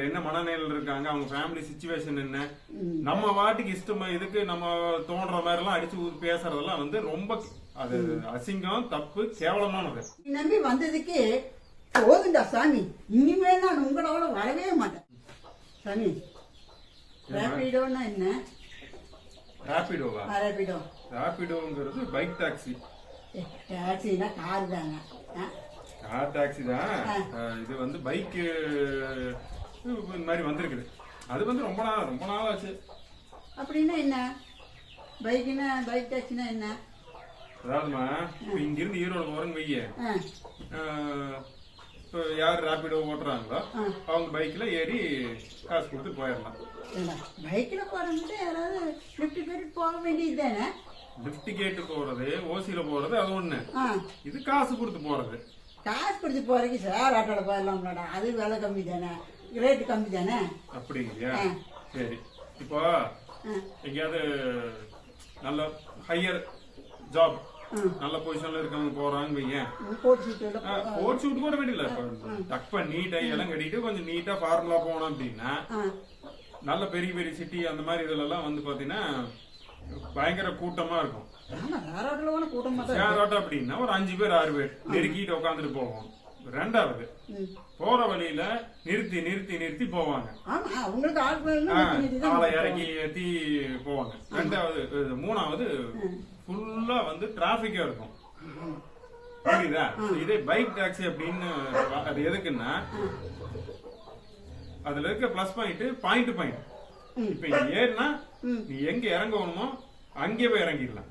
என்ன மனநிலையில இருக்காங்க அவங்க ஃபேமிலி சுச்சுவேஷன் என்ன நம்ம வாட்டுக்கு இஷ்டமா இதுக்கு நம்ம தோன்ற மாதிரி எல்லாம் அடிச்சு பேசுறதெல்லாம் வந்து ரொம்ப அது அசிங்கம் தப்பு கேவலமானது. நம்பி வந்ததுக்கு போதுண்டா சாமி. இனிமேல் நான் உங்களோட வரவே மாட்டேன். சாமி ரேபிடோன்னா என்ன? ராபிடோவா ரேபிடோ ராபிடோங்கிறது பைக் டாக்ஸி. டாக்ஸினா கார் தாங்க? கார் டாக்ஸி தான். இது வந்து பைக் இந்த மாதிரி வந்திருக்குது. அது வந்து ரொம்ப நாள் ரொம்ப நாள் ஆச்சு. அப்படின்னா என்ன? பைக்குனா பைக் டாக்ஸினா என்ன? அதாவதுமா இப்ப இங்கிருந்து ஈரோடு போறேன்னு வைய. இப்போ யார் ராபிடோ ஓட்டுறாங்களோ அவங்க பைக்ல ஏறி காசு கொடுத்து போயிடலாம் பைக்கில் போகிறவங்க யாராவது லிஃப்ட் கேட்டு போக வேண்டியது தானே? லிஃப்ட் கேட்டு போறது ஓசியில போறது அது ஒண்ணு. ஆ. இது காசு கொடுத்து போறது. காசு கொடுத்து போகிறதுக்கு சார் ஆட்டோவில் போயிடலாம்லடா அது விலை கம்மி தானே. ரேட்டு கம்மி தானே? அப்படிங்கய்யா. சரி. இப்போ எங்கேயாவது நல்ல ஹையர் ஜாப் நல்ல பொசிஷன்ல இருக்கவங்க போறாங்க சுட்டு கோட் ஷூட் கூட வேண்டியல டக் பண்ணி டை எல்லாம் கட்டிட்டு கொஞ்சம் நீட்டா ஃபார்முலா போனோம் அப்படின்னா நல்ல பெரிய பெரிய சிட்டி அந்த மாதிரி இதுல எல்லாம் வந்து பாத்தீங்கன்னா பயங்கர கூட்டமா இருக்கும். அப்படின்னா ஒரு அஞ்சு பேர் ஆறு பேர் நெருக்கிட்டு உட்காந்துட்டு போவோம். ரெண்டாவது. போற வழியில நிறுத்தி நிறுத்தி நிறுத்தி போவாங்க. ஆள் இறக்கி ஏத்தி போவாங்க. ரெண்டாவது மூணாவது ஃபுல்லா வந்து டிராபிக்கா இருக்கும். புரியுதா? இதே பைக் டாக்ஸி அப்படின்னு அது எதுக்குன்னா அதுல இருக்க பிளஸ் பாயிண்ட் பாயிண்ட் பாயிண்ட் இப்ப ஏறினா நீ எங்க இறங்கணுமோ அங்கே போய் இறங்கிடலாம்.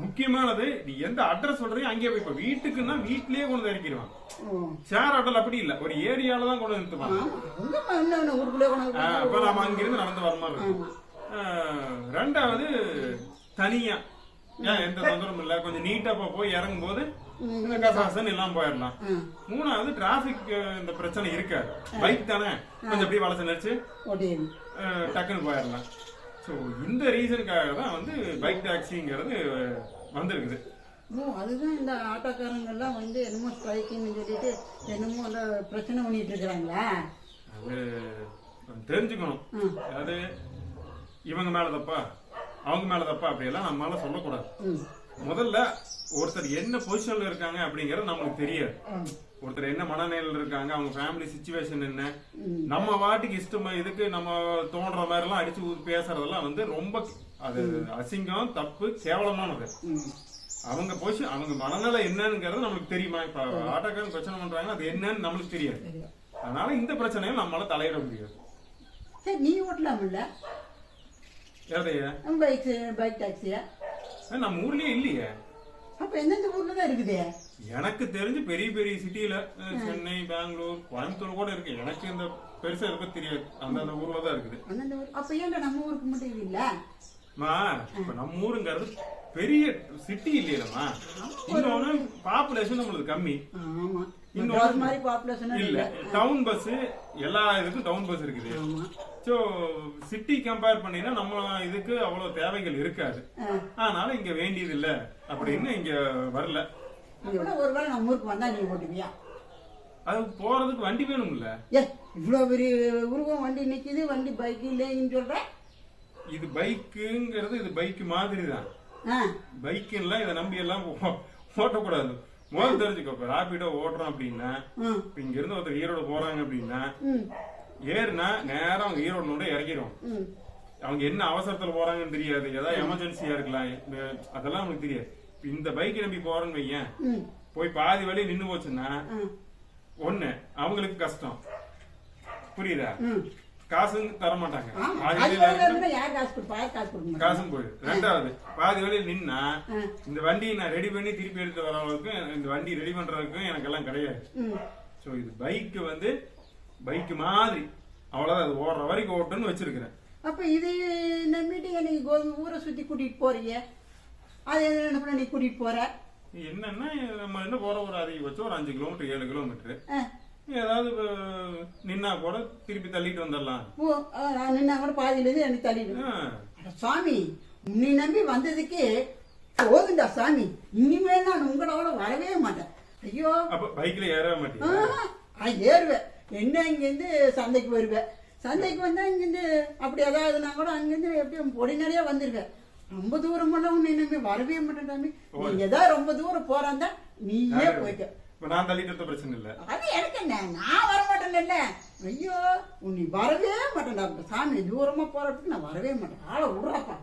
முக்கியமானது நீ எந்த அட்ரஸ் சொல்றீங்க அங்கே போய் இப்ப வீட்டுக்குன்னா வீட்லயே கொண்டு இறக்கிடுவான் ஓ. ஷேர் ஆட்டோல அப்படி இல்ல. ஒரு ஏரியால தான் கொண்டு ஆ, அப்ப நாம அங்கிருந்து நடந்து வர மாதிரி ரெண்டாவது தனியா. ஏன் எந்த தொந்தரவும் இல்ல. கொஞ்சம் நீட்டா போய் இறங்கும் போது இந்த கசாசன் எல்லாம் போயிடலாம். மூணாவது டிராபிக் இந்த பிரச்சனை இருக்காது. பைக் தானே? கொஞ்சம் அப்படியே வளர்ச்சி நினைச்சு டக்குன்னு போயிடலாம். ஸோ இந்த ரீசனுக்காக தான் வந்து பைக் டாக்ஸிங்கிறது வந்திருக்குது. அதுதான் இந்த ஆட்டோக்காரங்க எல்லாம் வந்து என்னமோ ஸ்ட்ரைக்குன்னு சொல்லிட்டு என்னமோ அந்த பிரச்சனை பண்ணிட்டு இருக்கிறாங்களா? அது தெரிஞ்சுக்கணும். அதாவது இவங்க மேல தப்பா அவங்க மேல தப்பா அப்படியெல்லாம் நம்மளால சொல்லக்கூடாது. முதல்ல ஒருத்தர் என்ன பொசிஷன்ல இருக்காங்க அப்படிங்கறது நம்மளுக்கு தெரியாது. ஒருத்தர் என்ன மனநிலையில இருக்காங்க அவங்க ஃபேமிலி சுச்சுவேஷன் என்ன நம்ம வாட்டுக்கு இஷ்டமா இதுக்கு நம்ம தோன்ற மாதிரி எல்லாம் அடிச்சு பேசுறதெல்லாம் வந்து ரொம்ப அது அசிங்கம் தப்பு கேவலமானது. அவங்க பொசிஷன் அவங்க மனநிலை என்னங்கிறது நம்மளுக்கு தெரியுமா? இப்ப ஆட்டோக்காரன் பிரச்சனை பண்றாங்க அது என்னன்னு நம்மளுக்கு தெரியாது. அதனால இந்த பிரச்சனையும் நம்மளால தலையிட முடியாது. சரி நீ ஓட்டலாம்ல? பைக் பைக் டாக்ஸியா நம்ம ஊர்லயே இல்லையே. அப்ப எந்தெந்த ஊர்ல தான் இருக்குது? எனக்கு தெரிஞ்சு பெரிய பெரிய சிட்டில சென்னை பெங்களூர் கோயம்புத்தூர் கூட இருக்கு. எனக்கு இந்த பெருசா இருக்க தெரியாது. அந்தந்த ஊர்ல தான் இருக்குது. அந்தந்த ஊர் அப்ப ஏன்டா நம்ம ஊருக்கு மட்டும் இல்ல? மா இப்ப நம்ம ஊருங்கிறது பெரிய சிட்டி இல்லையம்மா இன்னொன்னு பாப்புலேஷன் நம்மளுக்கு கம்மி. ஆமா. இன்னொரு- மாதிரி பாப்புலேஷன் இல்ல டவுன் பஸ் எல்லா இதுக்கும் டவுன் பஸ் இருக்குது. சோ சிட்டி கம்பேர் பண்ணினா நம்ம இதுக்கு அவ்வளவு தேவைகள் இருக்காது. அதனால இங்க வேண்டியது இல்ல அப்படின்னு இங்க வரல. ஒருவேளை நம்ம ஊருக்கு வந்தா நீ ஓட்டுவியா அது போறதுக்கு வண்டி வேணும்ல? ஏ இவ்வளவு பெரிய உருவம் வண்டி நிக்குது வண்டி பைக் இல்லைன்னு சொல்ற? இது பைக்குங்கிறது இது பைக் மாதிரி தான். ஆ, பைக் எல்லாம் இதை நம்பி எல்லாம் ஓட்டக்கூடாது. முதல்ல தெரிஞ்சுக்கோ இப்ப ராபிடோ ஓட்டுறோம் அப்படின்னா இப்ப இங்க இருந்து ஒருத்தர் ஈரோடு போறாங்க அப்படின்னா ஏறுனா நேரா அவங்க ஈரோடு நோட இறக்கிடும். அவங்க என்ன அவசரத்துல போறாங்கன்னு தெரியாது. ஏதாவது எமர்ஜென்சியா இருக்கலாம். அதெல்லாம் அவங்களுக்கு தெரியாது. இந்த பைக் நம்பி போறேன்னு வையேன். போய் பாதி வழி நின்னு போச்சுன்னா ஒண்ணு அவங்களுக்கு கஷ்டம். புரியுதா. காசும் தர மாட்டாங்க பாதி வழியில காசும் போயிடும். ரெண்டாவது பாதி வழியில் நின்னா இந்த வண்டியை நான் ரெடி பண்ணி திருப்பி எடுத்து வர அளவுக்கு இந்த வண்டி ரெடி பண்றதுக்கும் எனக்கு எல்லாம் கிடையாது. சோ இது பைக் வந்து பைக் மாதிரி. அவ்வளவுதான். அது ஓடுற வரைக்கும் ஓட்டுன்னு வச்சிருக்கிறேன். அப்ப இது நம்பிட்டு கோதுமை ஊரை சுத்தி கூட்டிட்டு போறீங்க. அது என்ன பண்ண நீ கூட்டிட்டு போற? என்னன்னா நம்ம என்ன போற? ஒரு அதிகபட்சம் ஒரு அஞ்சு கிலோமீட்டர் ஏழு கிலோமீட்டர் ஏதாவது நின்னா கூட திருப்பி தள்ளிட்டு வந்துடலாம். ஓ நின்னா கூட பாதியில இருந்து எனக்கு தள்ளிடு ஆ, அட சாமி நீ நம்பி வந்ததுக்கு போதுண்டா சாமி. இனிமேல் நான் உங்களோட வரவே மாட்டேன். ஐயோ. அப்ப மாட்டீங்க ஆஹா, நான் ஏறுவேன். என்ன இங்கேருந்து சந்தைக்கு வருவேன்? சந்தைக்கு வந்தா இங்கேருந்து அப்படி ஏதாவதுனா கூட அங்கேருந்து எப்படியும் பொடி நிறைய வந்திருக்கேன் ரொம்ப தூரமெல்லாம் உன்னை இனிமே வரவே மாட்டேன் தம்பி நீ ஏதாவது ரொம்ப தூரம் போறாந்தா நீயே போய்க்க. இப்ப நான் தள்ளிட்டு பிரச்சனை இல்ல. அது எனக்கு என்ன? நான் வர மாட்டேன்ல ஐயோ நீ வரவே மாட்டேன் சாமி தூரமா போறதுக்கு நான் வரவே மாட்டேன். ஆளை விடுறாப்பா